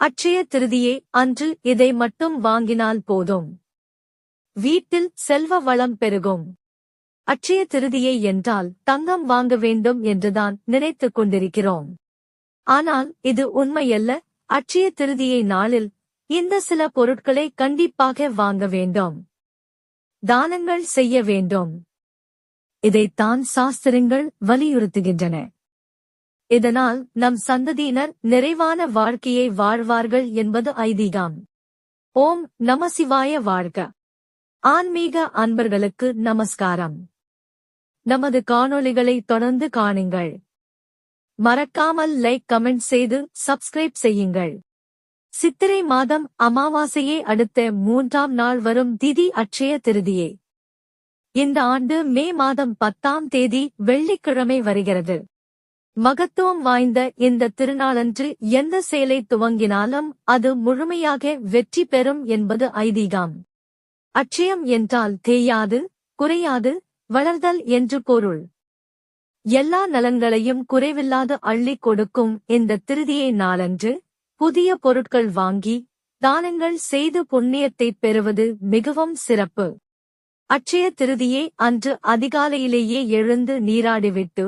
அட்சய திருதியே அன்று இதை மட்டும் வாங்கினால் போதும். வீட்டில் செல்வ வளம் பெருகும். அட்சய திருதியை என்றால் தங்கம் வாங்க வேண்டும் என்றுதான் நினைத்துக் கொண்டிருக்கிறோம். ஆனால் இது உண்மையல்ல அட்சய திருதியை நாளில் இந்த சில பொருட்களை கண்டிப்பாக வாங்க வேண்டும். தானங்கள் செய்ய வேண்டும். இதைத்தான் சாஸ்திரங்கள் வலியுறுத்துகின்றன. இதனால் நம் சந்ததியினர் நிறைவான வாழ்க்கையை வாழ்வார்கள் என்பது ஐதீகம். ஓம் நமசிவாய வாழ்க. ஆன்மீக அன்பர்களுக்கு நமஸ்காரம். நமது காணொளிகளை தொடர்ந்து காணுங்கள். மறக்காமல் லைக் கமெண்ட் செய்து சப்ஸ்கிரைப் செய்யுங்கள். சித்திரை மாதம் அமாவாசையை அடுத்த மூன்றாம் நாள் வரும் திதி அட்சய திருதியே. இந்த ஆண்டு மே மாதம் பத்தாம் தேதி வெள்ளிக்கிழமை வருகிறது. மகத்துவம் வாய்ந்த இந்த திருநாளன்று எந்த செயலை துவங்கினாலும் அது முழுமையாக வெற்றி பெறும் என்பது ஐதீகம். அட்சயம் என்றால் தேயாது குறையாது வளர்தல் என்று பொருள். எல்லா நலன்களையும் குறைவில்லாது அள்ளிக் கொடுக்கும் இந்த திருதியை நாளன்று புதிய பொருட்கள் வாங்கி தானங்கள் செய்து புண்ணியத்தைப் பெறுவது மிகவும் சிறப்பு. அட்சய திருதியை அன்று அதிகாலையிலேயே எழுந்து நீராடிவிட்டு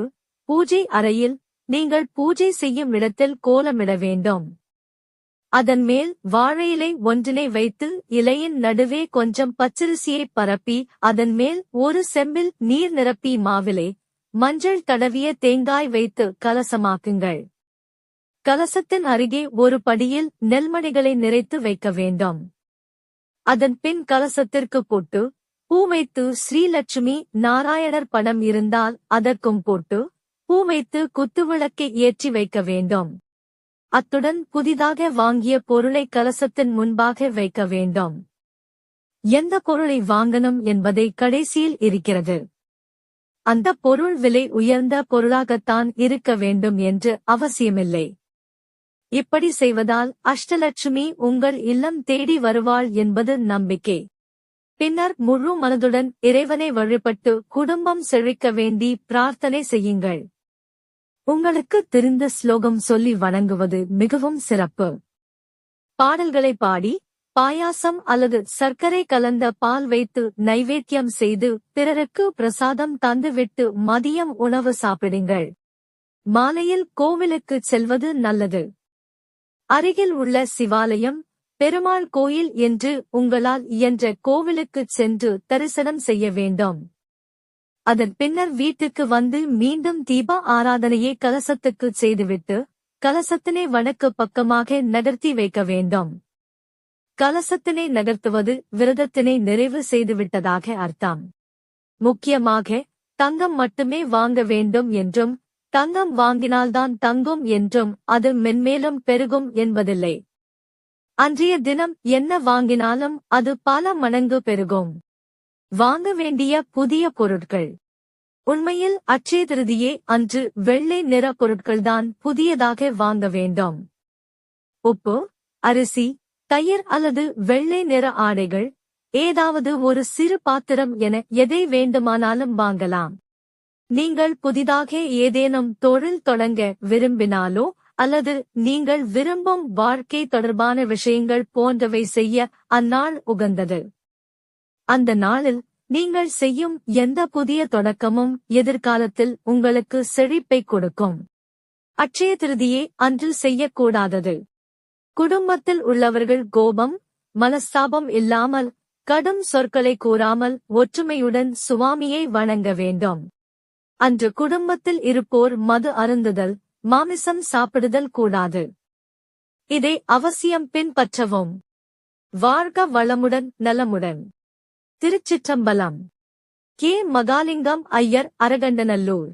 பூஜை அறையில் நீங்கள் பூஜை செய்யும் இடத்தில் கோலமிட வேண்டும். அதன் மேல் வாழை இலை ஒன்றினை வைத்து இலையின் நடுவே கொஞ்சம் பச்சரிசியை பரப்பி அதன் மேல் ஒரு செம்பில் நீர் நிரப்பி மாவிலை மஞ்சள் தடவிய தேங்காய் வைத்து கலசமாக்குங்கள். கலசத்தின் அருகே ஒரு படியில் நெல்மணிகளை நிறைத்து வைக்க வேண்டும். அதன் பின் கலசத்திற்கு போட்டு பூ வைத்து ஸ்ரீலட்சுமி நாராயணர் படம் இருந்தால் அதற்கும் போட்டு பூ வைத்து குத்துவிளக்கை ஏற்றி வைக்க வேண்டும். அத்துடன் புதிதாக வாங்கிய பொருளை கலசத்தின் முன்பாக வைக்க வேண்டும். எந்த பொருளை வாங்கணும் என்பதை கடைசியில் இருக்கிறது. அந்த பொருள் விலை உயர்ந்த பொருளாகத்தான் இருக்க வேண்டும் என்று அவசியமில்லை. இப்படி செய்வதால் அஷ்டலட்சுமி உங்கள் இல்லம் தேடி வருவாள் என்பது நம்பிக்கை. பின்னர் முழு மனதுடன் இறைவனை வழிபட்டு குடும்பம் செழிக்க வேண்டி பிரார்த்தனை செய்யுங்கள். உங்களுக்கு தெரிந்த ஸ்லோகம் சொல்லி வணங்குவது மிகவும் சிறப்பு. பாடல்களை பாடி பாயாசம் அல்லது சர்க்கரை கலந்த பால் வைத்து நைவேத்தியம் செய்து பிறருக்கு பிரசாதம் தந்துவிட்டு மதியம் உணவு சாப்பிடுங்கள். மாலையில் கோவிலுக்கு செல்வது நல்லது. அருகில் உள்ள சிவாலயம் பெருமாள் கோயில் என்று உங்களால் இயன்ற கோவிலுக்குச் சென்று தரிசனம் செய்ய வேண்டும். அதன் பின்னர் வீட்டுக்கு வந்து மீண்டும் தீப ஆராதனையை கலசத்துக்கு செய்துவிட்டு கலசத்தினை வடக்கு பக்கமாக நகர்த்தி வைக்க வேண்டும். கலசத்தினை நகர்த்துவது விரதத்தினை நிறைவு செய்துவிட்டதாக அர்த்தம். முக்கியமாக தங்கம் மட்டுமே வாங்க வேண்டும் என்றும் தங்கம் வாங்கினால்தான் தங்கும் என்றும் அது மென்மேலும் பெருகும் என்பதில்லை. அன்றைய தினம் என்ன வாங்கினாலும் அது பல மடங்கு பெருகும். வாங்க வேண்டிய புதிய பொருட்கள். உண்மையில் அச்சய திருதியே அன்று வெள்ளை நிற பொருட்கள்தான் புதியதாக வாங்க வேண்டும். உப்பு அரிசி தயிர் அல்லது வெள்ளை நிற ஆடைகள் ஏதாவது ஒரு சிறு பாத்திரம் என எதை வேண்டுமானாலும் வாங்கலாம். நீங்கள் புதிதாக ஏதேனும் தொழில் தொடங்க விரும்பினாலோ அல்லது நீங்கள் விரும்பும் வாழ்க்கை தொடர்பான விஷயங்கள் போன்றவை செய்ய அந்நாள் உகந்தது. அந்த நாளில் நீங்கள் செய்யும் எந்த புதிய தொடக்கமும் எதிர்காலத்தில் உங்களுக்கு செழிப்பை கொடுக்கும். அட்சய திருதியே அன்று செய்யக்கூடாதது. குடும்பத்தில் உள்ளவர்கள் கோபம் மனஸ்தாபம் இல்லாமல் கடும் சொற்களை கூறாமல் ஒற்றுமையுடன் சுவாமியை வணங்க வேண்டும். அன்று குடும்பத்தில் இருப்போர் மது அருந்துதல் மாமிசம் சாப்பிடுதல் கூடாது. இதை அவசியம் பின்பற்றவும். வாழ்க வளமுடன் நலமுடன். திருச்சிற்றம்பலம். கே. மகாலிங்கம் ஐயர் அரகண்டநல்லூர்